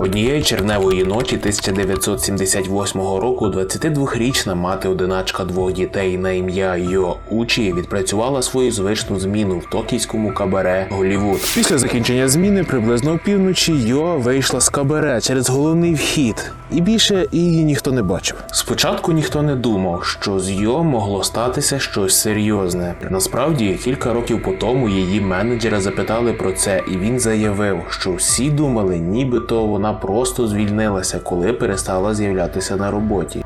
Однієї червневої ночі 1978 року 22-річна мати-одиначка двох дітей на ім'я Йо Учі відпрацювала свою звичну зміну в токійському кабаре Голівуд. Після закінчення зміни приблизно опівночі Йо вийшла з кабаре через головний вхід, і більше її ніхто не бачив. Спочатку ніхто не думав, що з Йо могло статися щось серйозне. Насправді, кілька років по тому її менеджера запитали про це, і він заявив, що всі думали, нібито вона просто звільнилася, коли перестала з'являтися на роботі.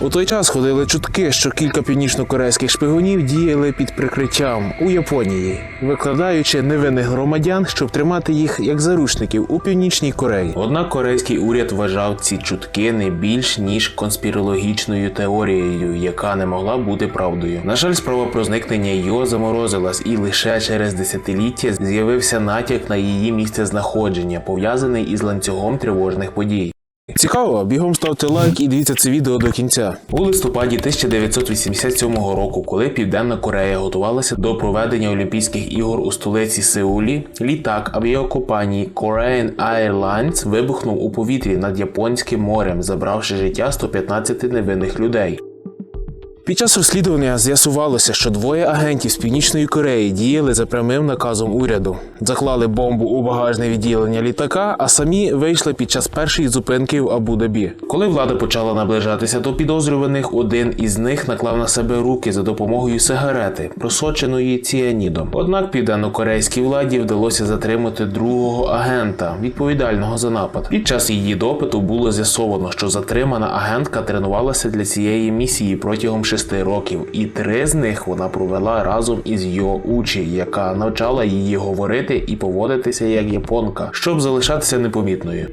У той час ходили чутки, що кілька північно-корейських шпигунів діяли під прикриттям у Японії, викладаючи невинних громадян, щоб тримати їх як заручників у північній Кореї. Однак корейський уряд вважав ці чутки не більш ніж конспірологічною теорією, яка не могла бути правдою. На жаль, справа про зникнення Йо заморозилась, і лише через десятиліття з'явився натяк на її місце знаходження, пов'язаний із ланцюгом тривожних подій. Цікаво, бігом ставте лайк і дивіться це відео до кінця. У листопаді 1987 року, коли Південна Корея готувалася до проведення Олімпійських ігор у столиці Сеулі, літак авіакомпанії Korean Airlines вибухнув у повітрі над Японським морем, забравши життя 115 невинних людей. Під час розслідування з'ясувалося, що двоє агентів з північної Кореї діяли за прямим наказом уряду, заклали бомбу у багажне відділення літака, а самі вийшли під час першої зупинки в Абу-Дабі. Коли влада почала наближатися до підозрюваних, один із них наклав на себе руки за допомогою сигарети, просоченої ціанідом. Однак південнокорейській владі вдалося затримати другого агента, відповідального за напад. Під час її допиту було з'ясовано, що затримана агентка тренувалася для цієї місії протягом шести років, і три з них вона провела разом із його Учі, яка навчала її говорити і поводитися як японка, щоб залишатися непомітною.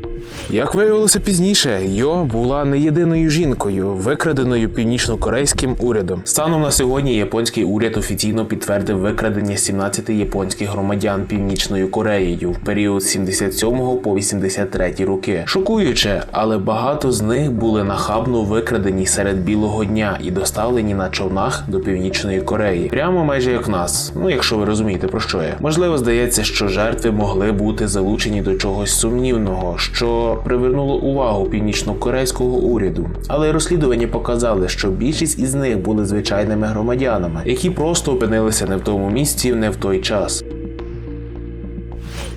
Як виявилося пізніше, Йо була не єдиною жінкою, викраденою північно-корейським урядом. Станом на сьогодні японський уряд офіційно підтвердив викрадення 17 японських громадян Північною Кореєю в період з 77 по 83 роки. Шокуюче, але багато з них були нахабно викрадені серед білого дня і доставлені на човнах до Північної Кореї, прямо майже як нас. Ну якщо ви розумієте про що я. Можливо, здається, що жертви могли бути залучені до чогось сумнівного, що привернуло увагу північно-корейського уряду. Але розслідування показали, що більшість із них були звичайними громадянами, які просто опинилися не в тому місці, не в той час.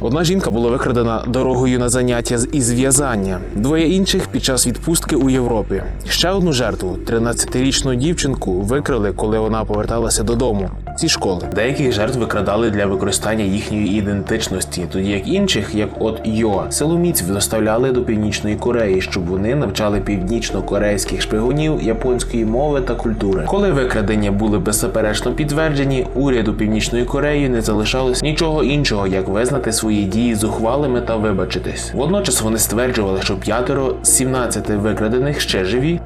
Одна жінка була викрадена дорогою на заняття з із двоє інших під час відпустки у Європі. Ще одну жертву, 13-річну дівчинку, викрали, коли вона поверталася додому зі школи. Деяких жертв викрадали для використання їхньої ідентичності, тоді як інших, як от Йо, силоміць доставляли до північної Кореї, щоб вони навчали північно-корейських шпигунів японської мови та культури. Коли викрадення були беззаперечно підтверджені, уряду Північної Кореї не залишалось нічого іншого, як визнати свої дії зухвалими та вибачитись. Водночас вони стверджували, що п'ятеро з 17 викрадених ще живі,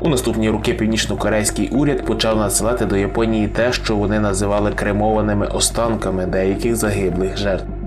у наступні роки північно-корейський уряд почав надсилати до Японії те, що вони називали кремованими останками деяких загиблих жертв.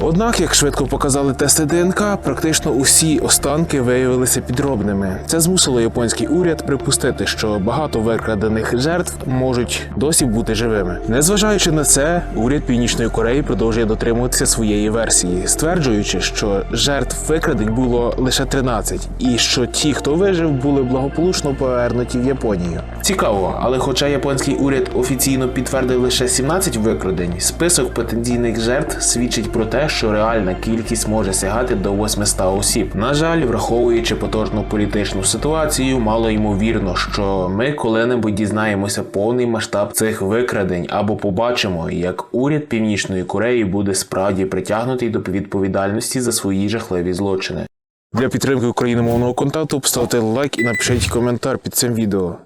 Однак, як швидко показали тести ДНК, практично усі останки виявилися підробними. Це змусило японський уряд припустити, що багато викрадених жертв можуть досі бути живими. Незважаючи на це, уряд Північної Кореї продовжує дотримуватися своєї версії, стверджуючи, що жертв викрадень було лише 13, і що ті, хто вижив, були благополучно повернуті в Японію. Цікаво, але хоча японський уряд офіційно підтвердив лише 17 викрадень, список потенційних жертв свідчить про те, що реальна кількість може сягати до 800 осіб. На жаль, враховуючи потужну політичну ситуацію, мало ймовірно, що ми коли-небудь дізнаємося повний масштаб цих викрадень або побачимо, як уряд Північної Кореї буде справді притягнутий до відповідальності за свої жахливі злочини. Для підтримки україномовного контенту поставте лайк і напишіть коментар під цим відео.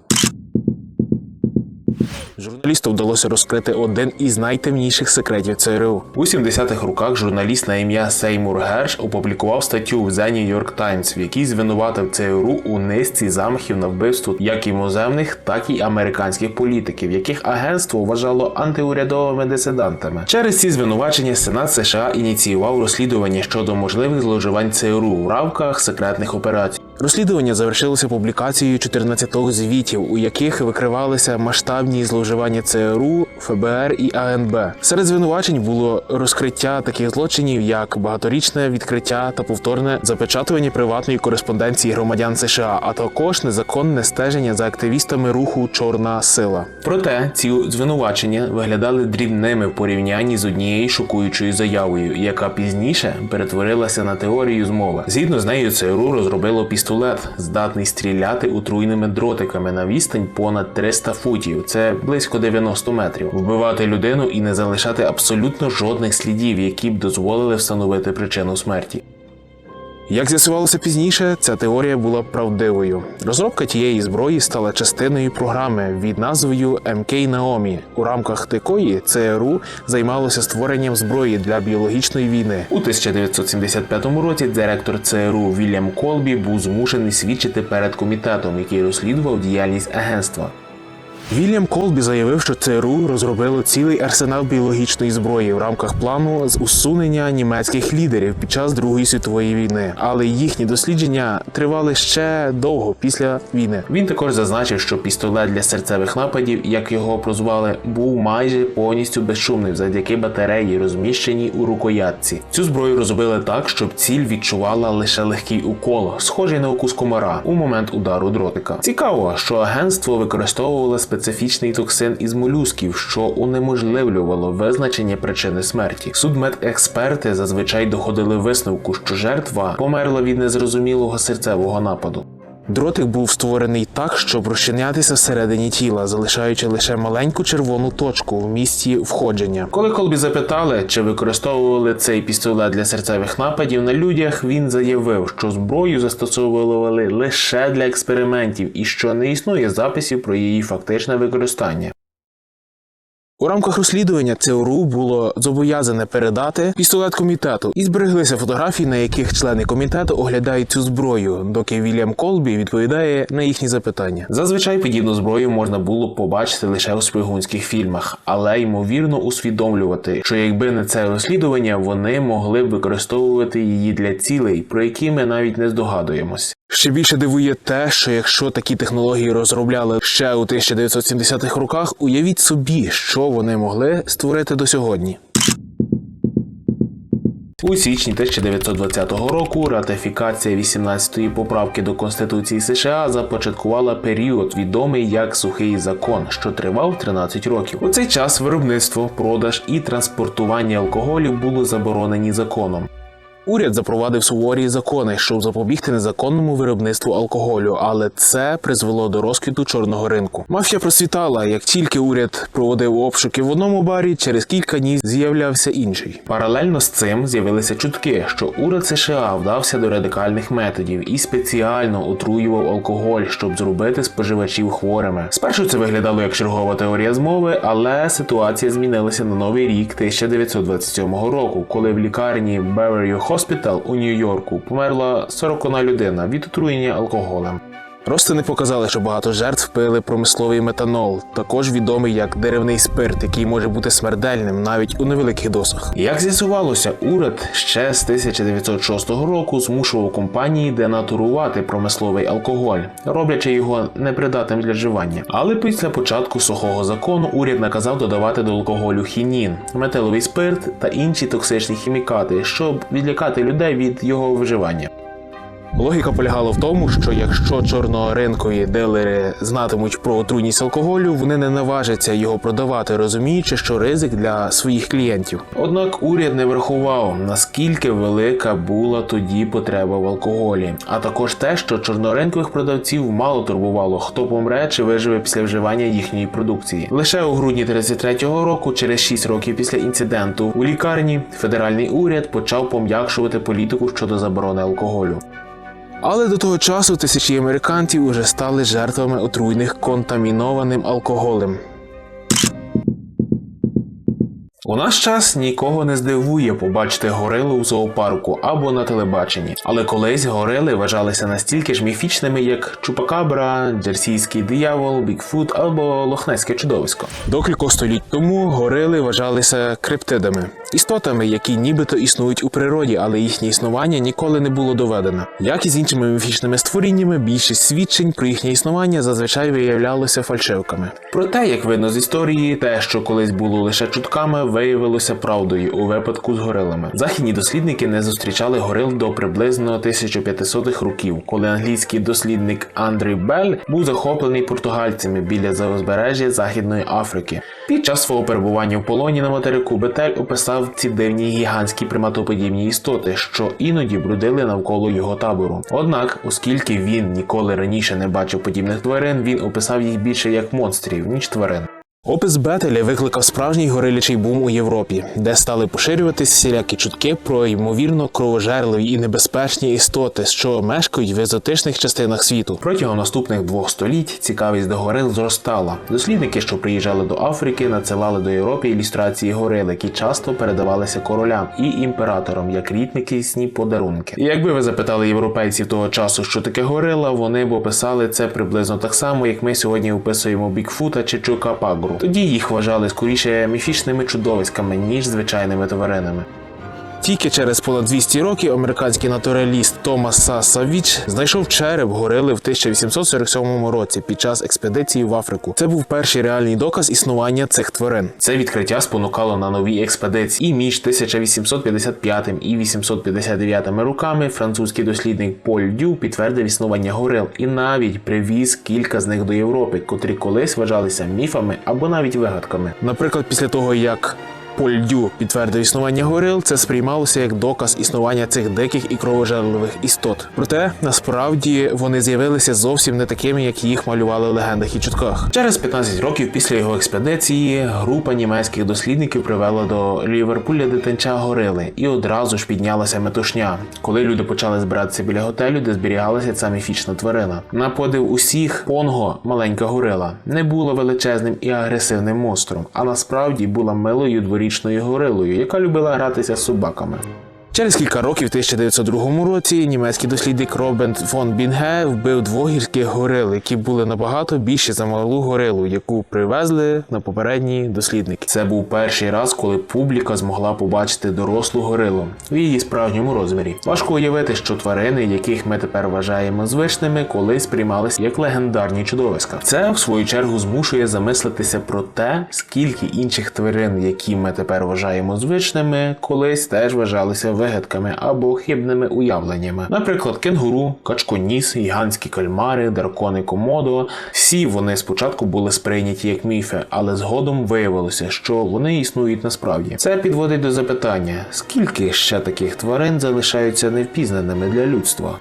Журналісту вдалося розкрити один із найтемніших секретів ЦРУ. У 70-х роках журналіст на ім'я Сеймур Герш опублікував статтю в The New York Times, в якій звинуватив ЦРУ у низці замахів на вбивство як іноземних, так і американських політиків, яких агентство вважало антиурядовими дисидентами. Через ці звинувачення Сенат США ініціював розслідування щодо можливих зловживань ЦРУ в рамках секретних операцій. Розслідування завершилося публікацією 14 звітів, у яких викривалися масштабні зловживання ЦРУ, ФБР і АНБ. Серед звинувачень було розкриття таких злочинів, як багаторічне відкриття та повторне запечатування приватної кореспонденції громадян США, а також незаконне стеження за активістами руху Чорна сила. Проте ці звинувачення виглядали дрібними в порівнянні з однією шокуючою заявою, яка пізніше перетворилася на теорію змови. Згідно з нею, ЦРУ розробило пістолет, здатний стріляти отруйними дротиками на відстань понад 300 футів. Це близько 90 метрів. Вбивати людину і не залишати абсолютно жодних слідів, які б дозволили встановити причину смерті. Як з'ясувалося пізніше, ця теорія була правдивою. Розробка тієї зброї стала частиною програми від назвою МК Наомі, у рамках якої ЦРУ займалося створенням зброї для біологічної війни. У 1975 році директор ЦРУ Вільям Колбі був змушений свідчити перед комітетом, який розслідував діяльність агентства. Вільям Колбі заявив, що ЦРУ розробило цілий арсенал біологічної зброї в рамках плану з усунення німецьких лідерів під час Другої світової війни, але їхні дослідження тривали ще довго після війни. Він також зазначив, що пістолет для серцевих нападів, як його прозвали, був майже повністю безшумним завдяки батареї, розміщеній у рукоятці. Цю зброю розробили так, щоб ціль відчувала лише легкий укол, схожий на укус комара у момент удару дротика. Цікаво, що агентство використовувало специфічний токсин із молюсків, що унеможливлювало визначення причини смерті. Судмедексперти зазвичай доходили висновку, що жертва померла від незрозумілого серцевого нападу. Дротик був створений так, щоб розчинятися всередині тіла, залишаючи лише маленьку червону точку в місці входження. Коли Колбі запитали, чи використовували цей пістолет для серцевих нападів на людях, він заявив, що зброю застосовували лише для експериментів і що не існує записів про її фактичне використання. У рамках розслідування ЦРУ було зобов'язане передати пістолет комітету, і збереглися фотографії, на яких члени комітету оглядають цю зброю, доки Вільям Колбі відповідає на їхні запитання. Зазвичай подібну зброю можна було побачити лише у шпигунських фільмах, але ймовірно усвідомлювати, що якби не це розслідування, вони могли б використовувати її для цілей, про які ми навіть не здогадуємось. Ще більше дивує те, що якщо такі технології розробляли ще у 1970-х роках, уявіть собі, що вони могли створити до сьогодні. У січні 1920 року ратифікація 18-ї поправки до Конституції США започаткувала період, відомий як сухий закон, що тривав 13 років. У цей час виробництво, продаж і транспортування алкоголю було заборонені законом. Уряд запровадив суворі закони, щоб запобігти незаконному виробництву алкоголю, але це призвело до розквіту чорного ринку. Мафія процвітала. Як тільки уряд проводив обшуки в одному барі, через кілька днів з'являвся інший. Паралельно з цим з'явилися чутки, що уряд США вдався до радикальних методів і спеціально отруював алкоголь, щоб зробити споживачів хворими. Спершу це виглядало як чергова теорія змови, але ситуація змінилася на новий рік 1927 року, коли в лікарні Beverly Hospital у Нью-Йорку померла 41 людина від отруєння алкоголем. Розтини показали, що багато жертв пили промисловий метанол, також відомий як деревний спирт, який може бути смертельним навіть у невеликих дозах. Як з'ясувалося, уряд ще з 1906 року змушував компанії денатурувати промисловий алкоголь, роблячи його непридатним для вживання. Але після початку сухого закону уряд наказав додавати до алкоголю хінін, метиловий спирт та інші токсичні хімікати, щоб відлякати людей від його вживання. Логіка полягала в тому, що якщо чорноринкові дилери знатимуть про отруйність алкоголю, вони не наважаться його продавати, розуміючи, що ризик для своїх клієнтів. Однак уряд не врахував, наскільки велика була тоді потреба в алкоголі, а також те, що чорноринкових продавців мало турбувало, хто помре чи виживе після вживання їхньої продукції. Лише у грудні 33-го року, через 6 років після інциденту, у лікарні федеральний уряд почав пом'якшувати політику щодо заборони алкоголю. Але до того часу тисячі американців уже стали жертвами отруйних контамінованим алкоголем. У наш час нікого не здивує побачити горилу у зоопарку або на телебаченні, але колись горили вважалися настільки ж міфічними, як Чупакабра, Джерсійський диявол, Бікфут або Лохнеське чудовисько. До кількох століть тому горили вважалися криптидами. Істотами, які нібито існують у природі, але їхнє існування ніколи не було доведено. Як і з іншими міфічними створіннями, більшість свідчень про їхнє існування зазвичай виявлялося фальшивками. Проте, як видно з історії, те, що колись було лише чутками, виявилося правдою у випадку з горилами. Західні дослідники не зустрічали горил до приблизно 1500-х років, коли англійський дослідник Андрій Бель був захоплений португальцями біля узбережжя Західної Африки. Під час свого перебування в полоні на материку Бетель описав ці дивні гігантські приматоподібні істоти, що іноді брудили навколо його табору. Однак, оскільки він ніколи раніше не бачив подібних тварин, він описав їх більше як монстрів, ніж тварин. Опис Бетеля викликав справжній горилячий бум у Європі, де стали поширюватись всілякі чутки про ймовірно кровожерливі і небезпечні істоти, що мешкають в езотичних частинах світу. Протягом наступних двох століть цікавість до горил зростала. Дослідники, що приїжджали до Африки, надсилали до Європи ілюстрації горил, які часто передавалися королям і імператорам як рідкісні подарунки. І якби ви запитали європейців того часу, що таке горила, вони б описали це приблизно так само, як ми сьогодні описуємо Бікфута чи Чукапагру. Тоді їх вважали скоріше міфічними чудовиськами ніж звичайними тваринами. Тільки через понад 200 років американський натураліст Томас Савіч знайшов череп горили в 1847 році під час експедиції в Африку. Це був перший реальний доказ існування цих тварин. Це відкриття спонукало на нові експедиції. І між 1855 і 859 роками французький дослідник Поль Дю підтвердив існування горил і навіть привіз кілька з них до Європи, котрі колись вважалися міфами або навіть вигадками. Наприклад, після того як Поль Дю підтвердив існування горил, це сприймалося як доказ існування цих диких і кровожерливих істот. Проте насправді вони з'явилися зовсім не такими, як їх малювали в легендах і чутках. Через 15 років після його експедиції група німецьких дослідників привела до Ліверпуля дитинча горили, і одразу ж піднялася метушня, коли люди почали збиратися біля готелю, де зберігалася ця міфічна тварина. На подив усіх Понго, маленька горила, не була величезним і агресивним монстром, а насправді була милою дворічною горилою, яка любила гратися з собаками. Через кілька років, в 1902 році, німецький дослідник Робент фон Бінге вбив двох гірських горил, які були набагато більші за малу горилу, яку привезли на попередні дослідники. Це був перший раз, коли публіка змогла побачити дорослу горилу в її справжньому розмірі. Важко уявити, що тварини, яких ми тепер вважаємо звичними, колись сприймалися як легендарні чудовиська. Це в свою чергу змушує замислитися про те, скільки інших тварин, які ми тепер вважаємо звичними, колись теж вважалися вигадками або хибними уявленнями. Наприклад, кенгуру, качконіс, гігантські кальмари, дракони комодо. Всі вони спочатку були сприйняті як міфи, але згодом виявилося, що вони існують насправді. Це підводить до запитання: скільки ще таких тварин залишаються невпізнаними для людства?